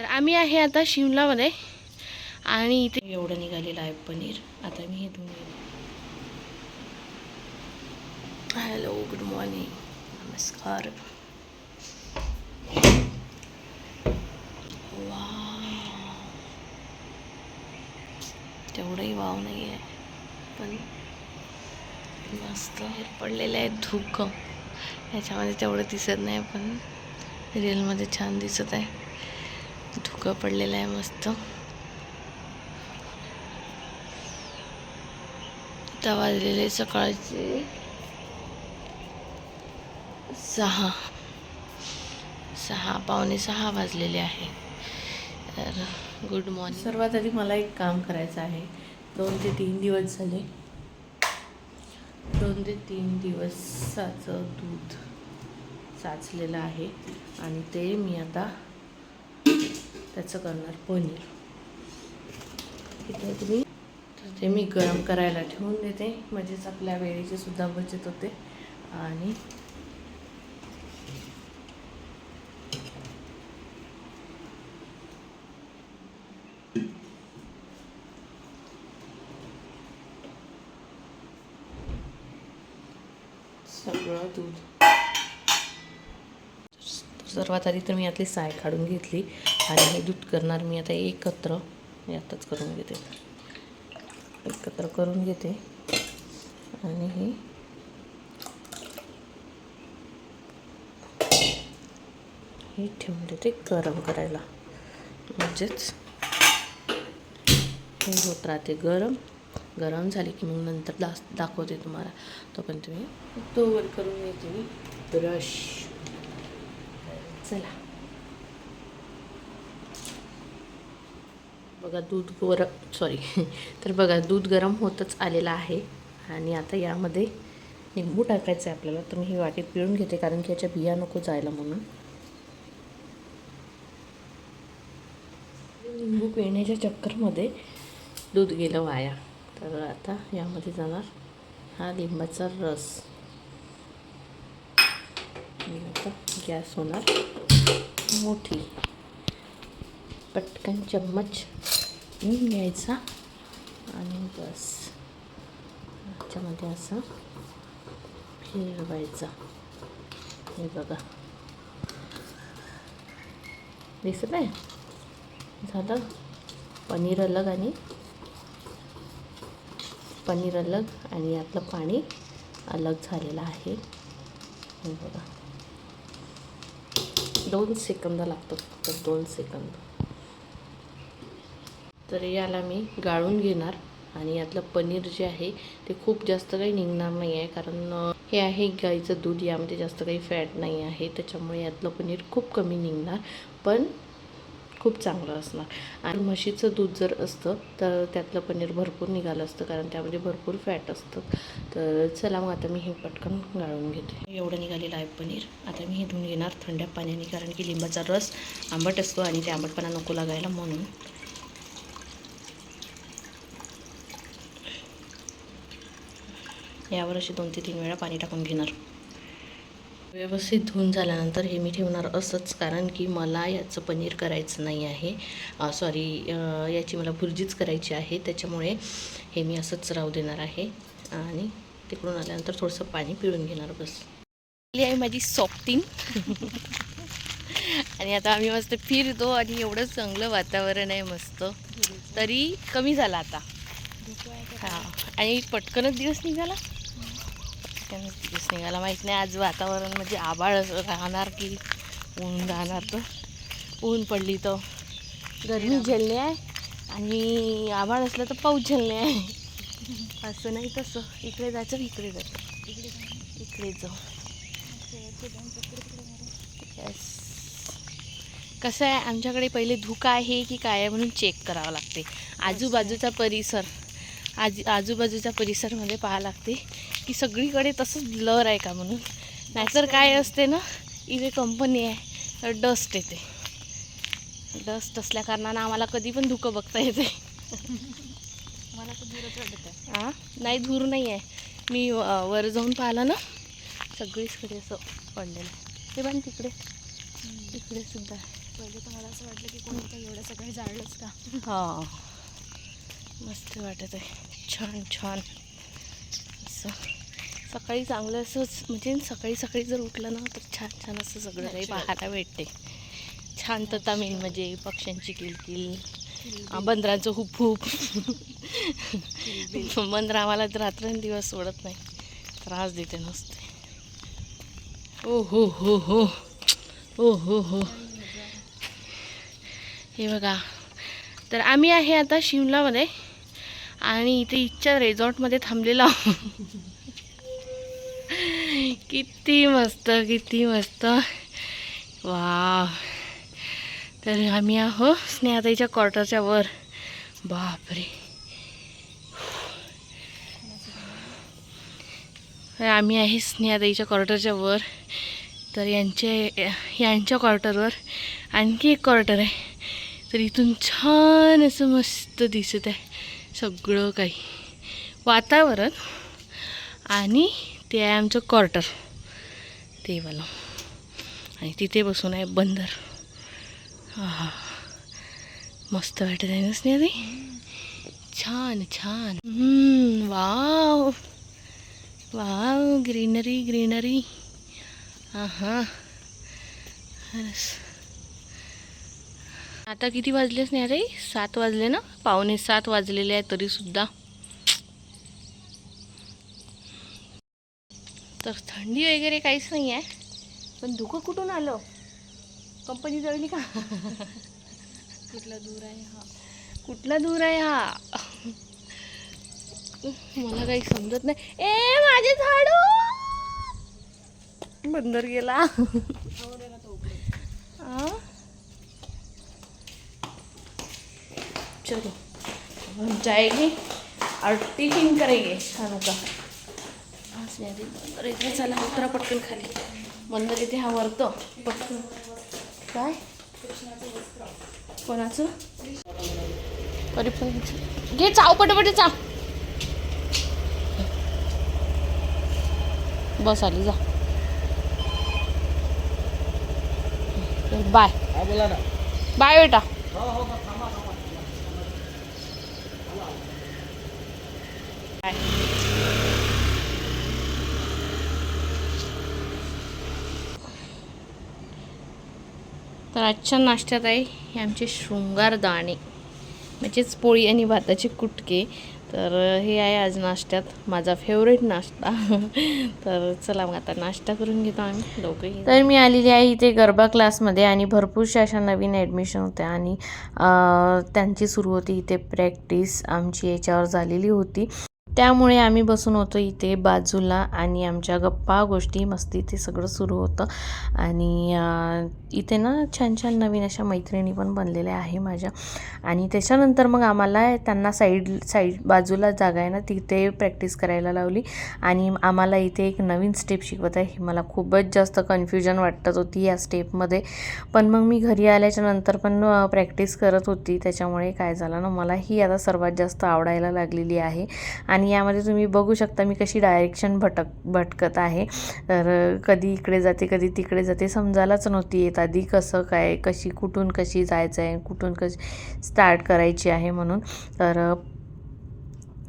तर आम्ही आहे आता शिमलामध्ये. आणि इथे एवढं निघालेलं आहे पनीर. आता मी हे धुवून हॅलो गुड मॉर्निंग नमस्कार. वाव. तेवढंही वाव नाही आहे. पण मस्त हे पडलेलं आहे धुकं. याच्यामध्ये तेवढं दिसत नाही पण रिअलमध्ये छान दिसत आहे. धुकं पडलेलं आहे मस्त. आता वाजलेले सकाळचे सहा. सहा पावणे सहा वाजलेले आहे. तर गुड मॉर्निंग सर्वात आधी मला एक काम करायचं आहे. दोन ते तीन दिवस झाले. दोन ते तीन दिवसाचं दूध साचलेलं आहे. आणि ते मी आता त्याचं करणार पनीर. इथे तुम्ही तर ते मी गरम करायला ठेवून देते. म्हणजेच आपल्या वेळेची सुद्धा बचत होते. आणि सगळं दूध. सर्वात आधी तर मी यातली साय काढून घेतली. आणि हे दूध करणार मी आता एकत्र. मी आताच करून घेते. एकत्र करून घेते. आणि हे हे ठेवून देते गरम करायला. म्हणजेच हे होत राहते गरम. गरम झाले की मग नंतर दा दाखवते तुम्हाला. तोपर्यंत मी तोवर करून घेते. मी ब्रश. चला. बघा दूध गरम सॉरी तर बघा दूध गरम होतच आलेलं आहे. आणि आता यामध्ये निंबू टाकायचं आहे आपल्याला. तर मी ही वाटी पिळून घेते कारण की याच्या बिया नको जायला म्हणून. लिंबू पिळण्याच्या चक्करमध्ये दूध गेलं वाया. तर आता यामध्ये जाणार हा लिंबाचा रस. आता गॅस होणार मोठी. पटकन चम्मच घेऊन घ्यायचा. आणि बस. याच्यामध्ये असं फिरवायचा हे बघा. दिसत आहे? झालं? पनीर अलग आणि पनीर अलग आणि यातलं पाणी अलग झालेलं आहे. हे बघा. दोन सेकंद लागतात फक्त दोन सेकंद. तर याला मी गाळून घेणार. आणि यातलं पनीर जे आहे ते खूप जास्त काही निघणार नाही आहे. कारण हे आहे गाईचं दूध. यामध्ये जास्त काही फॅट नाही आहे. त्याच्यामुळे यातलं पनीर खूप कमी निघणार. पण खूप चांगलं असणार. आणि म्हशीचं दूध जर असतं तर त्यातलं पनीर भरपूर निघालं असतं. कारण त्यामध्ये भरपूर फॅट असतं. तर चला मग आता मी हे पटकन गाळून घेते. एवढं निघालेलं आहे पनीर. आता मी हे धुवून घेणार थंड्या पाण्याने. कारण की लिंबाचा रस आंबट असतो आणि ते आंबटपणा नको लागायला म्हणून. यावर असे दोन ते तीन वेळा पाणी टाकून घेणार. व्यवस्थित धुवून झाल्यानंतर हे मी ठेवणार असंच कारण की मला याचं पनीर करायचं नाही आहे. सॉरी याची मला भुर्जीच करायची आहे त्याच्यामुळे हे मी असंच राहू देणार आहे. आणि तिकडून आल्यानंतर थोडंसं पाणी पिळून घेणार बस. ही आहे माझी सॉफ्टिंग आणि आता आम्ही मस्त फिरतो आणि एवढं चांगलं वातावरण आहे मस्त. तरी कमी झालं आता. हां. आणि पटकनच दिवस निघाला? पटकनच दिवस निघाला. माहीत नाही आज वातावरण म्हणजे आभाळ असं राहणार की ऊन राहणार तर. ऊन पडली तर गरमी झेलणे आहे आणि आभाळ असलं तर पाऊस झेलणे आहे. असं नाही तसं. इकडे जायचं इकडे जायचं. इकडे जाऊ. येस कसं आहे आमच्याकडे पहिले धुका आहे की काय आहे म्हणून चेक करावं लागते. आजूबाजूचा परिसर आज आजूबाजूच्या परिसरमध्ये पाहावं लागते की सगळीकडे तसंच ब्लर आहे का म्हणून? नाहीतर काय असते ना इथे कंपनी आहे तर डस्ट येते. डस्ट असल्या कारणानं आम्हाला कधी पण धुकं बघता येते. मला तर वाटत हां नाही धूर नाही आहे. मी वर जाऊन पाहिलं ना सगळीचकडे असं पडलेलं आहे. ते पण तिकडे. इकडे सुद्धा. पहिले तर मला असं वाटलं की कोणी काही एवढं सकाळी जाळलंच का? हा. मस्त वाटत आहे. छान छान. असं. सकाळी चांगलं असंच म्हणजे सकाळी सकाळी जर उठलं ना तर छान छान असं सगळं काही. पाहायला भेटते. शांतता मेन म्हणजे पक्ष्यांची किलकिल बंदरांचं हुप हुप. बंदर आम्हाला तर रात्रंदिवस सोडत नाही. त्रास देते नसते. ओ हो हो हो. ओ हो हो. हे बघा. तर आम्ही आहे आता शिमलामध्ये. आणि इथे इच्छा रेझॉर्टमध्ये थांबलेलो किती मस्त किती मस्त. वा तर आम्ही आहो स्नेहाताईच्या क्वार्टरच्या वर. बापरे. तर आम्ही आहे स्नेहाताईच्या क्वार्टरच्या वर. तर यांचे यांच्या क्वार्टरवर आणखी एक क्वार्टर आहे. तर इथून छान असं मस्त दिसत आहे. सगळं काही. वातावरण आणि ते आहे आमचं क्वार्टर तेवाला आणि तिथे बसून आहे बंदर. आहा. मस्त वाटत आहे ना स्नेहा छान छान. वाव. वाव ग्रीनरी ग्रीनरी हा आता किती वाजलेच नाही रे? सात वाजले ना? पावणे सात वाजलेले आहे तरी सुद्धा तर थंडी वगैरे काहीच नाही आहे पण धुकं कुठून आलं? कंपनी जळली का? कुठला दूर आहे हा. कुठला दूर आहे हा? मला काही समजत नाही. ए माझे झाडू! बंदर गेला. चलो हम जाएंगे और टिफिन करेंगे खानों का। बंदर इथे चला उतरा पटकन खाली। बंदर इथे हा वरतो पटकन। काय? कोणाचं? तरी पण घे चाव पटापट चाव. बस आली जा. बाय बाय बेटा. तर आजच्या नाश्त्यात आहे हे आमचे शृंगार दाणे म्हणजेच पोळी आणि भाताचे कुटके. तर हे आहे आज नाश्त्यात माझा फेवरेट नाश्ता. तर चला मग आता नाश्ता करून घेतो आम्ही दोघंही तर मी आलेली आहे इथे गरबा क्लासमध्ये आणि भरपूरशा अशा नवीन ॲडमिशन होत्या आणि त्यांची सुरू होती इथे प्रॅक्टिस आमची याच्यावर झालेली होती. त्यामुळे आम्ही बसून होतो इथे बाजूला आणि आमच्या गप्पा गोष्टी मस्ती ते सगळं सुरू होतं. आणि इथे ना छान छान नवीन अशा मैत्रिणी पण बनलेल्या आहे माझ्या. आणि त्याच्यानंतर मग आम्हाला त्यांना साईड साईड बाजूला जागा आहे ना तिथे प्रॅक्टिस करायला लावली. आणि आम्हाला इथे एक नवीन स्टेप शिकवत आहे. मला खूपच जास्त कन्फ्युजन वाटत होती या स्टेपमध्ये. पण मग मी घरी आल्याच्यानंतर पण प्रॅक्टिस करत होती. त्याच्यामुळे काय झालं ना मला ही आता सर्वात जास्त आवडायला लागलेली आहे. आणि यामध्ये तुम्ही बघू शकता मी कशी डायरेक्शन भटक भटकत आहे. तर कधी इकडे जाते कधी तिकडे जाते समजायलाच नव्हती येत आधी कसं काय कशी कुठून कशी जायचं आहे कुठून कशी स्टार्ट करायची आहे म्हणून. तर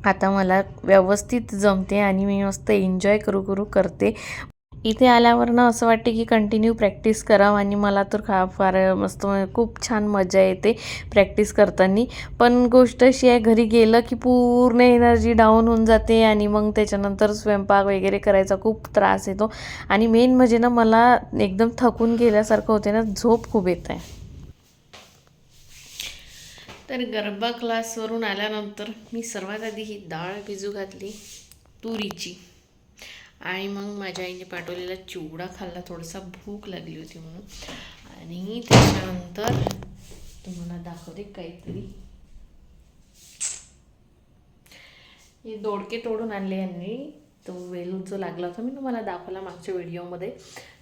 आता मला व्यवस्थित जमते आणि मी मस्त एन्जॉय करू करू करते. इथे आल्यावर ना असं वाटते की कंटिन्यू प्रॅक्टिस करावं आणि मला तर खा फार मस्त खूप छान मजा येते प्रॅक्टिस करताना. पण गोष्ट अशी आहे घरी गेलं की पूर्ण एनर्जी डाऊन होऊन जाते आणि मग त्याच्यानंतर स्वयंपाक वगैरे करायचा खूप त्रास येतो. आणि मेन म्हणजे ना मला एकदम थकून गेल्यासारखं होते ना झोप खूप येत. आहे तर गरबा क्लासवरून आल्यानंतर मी सर्वात आधी ही डाळ भिजू घातली तुरीची. आणि मग माझ्या आईने पाठवलेला चिवडा खाल्ला. थोडासा भूक लागली होती म्हणून. आणि त्याच्यानंतर तुम्हाला दाखवते काहीतरी. हे दोडके तोडून आणले यांनी. तो वेलू जो लागला होता. मी तुम्हाला दाखवला मागच्या व्हिडिओमध्ये.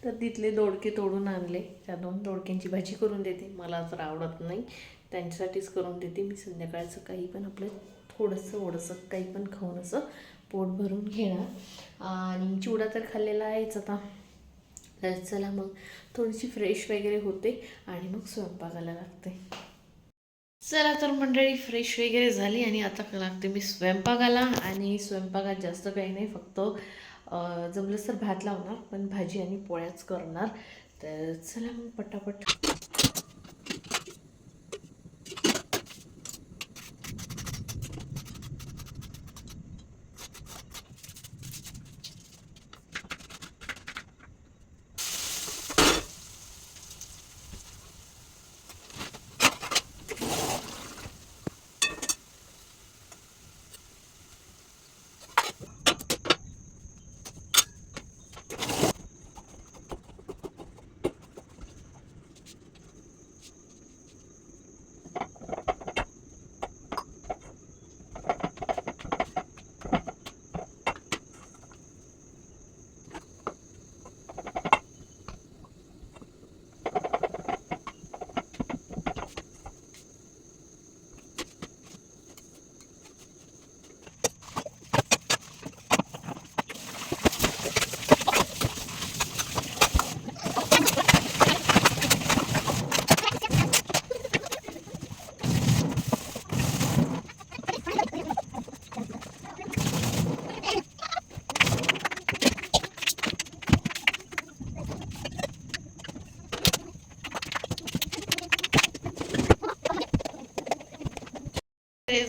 तर तिथले दोडके तोडून आणले. त्या दोन दोडक्यांची भाजी करून देते. मला तर आवडत नाही. त्यांच्यासाठीच करून देते मी. संध्याकाळचं काही पण आपलं थोडंसं ओडसं काही पण खाऊन असं पोट भरून घेणार. आणि चिवडा तर खाल्लेला आहेच आता. तर चला मग थोडीशी फ्रेश वगैरे होते आणि मग स्वयंपाकाला लागते. चला तर मंडळी फ्रेश वगैरे झाली आणि आता लागते मी स्वयंपाकाला. आणि स्वयंपाकात जास्त काही नाही फक्त जमलंच तर भात लावणार पण भाजी आणि पोळ्याच करणार. तर चला मग पटापट.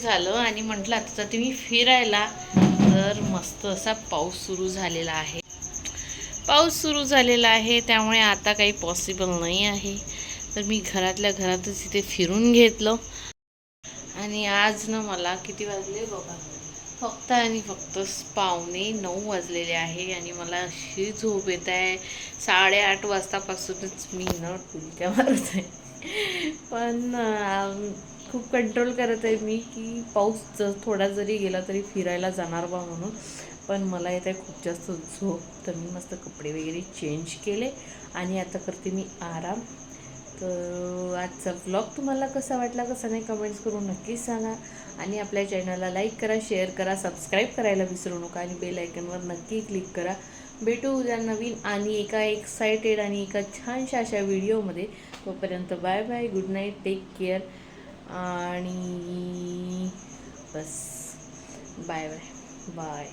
झालं आणि म्हटलं आता तुम्ही फिरायला. तर मस्त असा पाऊस सुरू झालेला आहे. पाऊस सुरू झालेला आहे त्यामुळे आता काही पॉसिबल नाही आहे. तर मी घरातल्या घरातच इथे फिरून घेतलं. आणि आज ना मला किती वाजले बघा. फक्त आणि फक्त पावणे नऊ वाजलेले आहे आणि मला अशी झोप येत आहे. साडेआठ वाजतापासूनच मी न टुलक्या मारत आहे. पण खूप कंट्रोल करत आहे मी की पाऊस ज थोडा जरी गेला तरी फिरायला जाणार बा म्हणून. पण मला येत आहे खूप जास्त झोप तर मी मस्त कपडे वगैरे चेंज केले आणि आता करते मी आराम. तर आजचा ब्लॉग तुम्हाला कसा वाटला कसा नाही कमेंट्स करून नक्कीच सांगा. आणि आपल्या चॅनलला लाईक करा शेअर करा सबस्क्राईब करायला विसरू नका आणि बेल आयकनवर नक्की क्लिक करा. भेटू उद्या नवीन आणि एका एक्सायटेड आणि एका छानशा अशा व्हिडिओमध्ये तोपर्यंत bye bye good night take care आणि बस. Bye bye. बाय.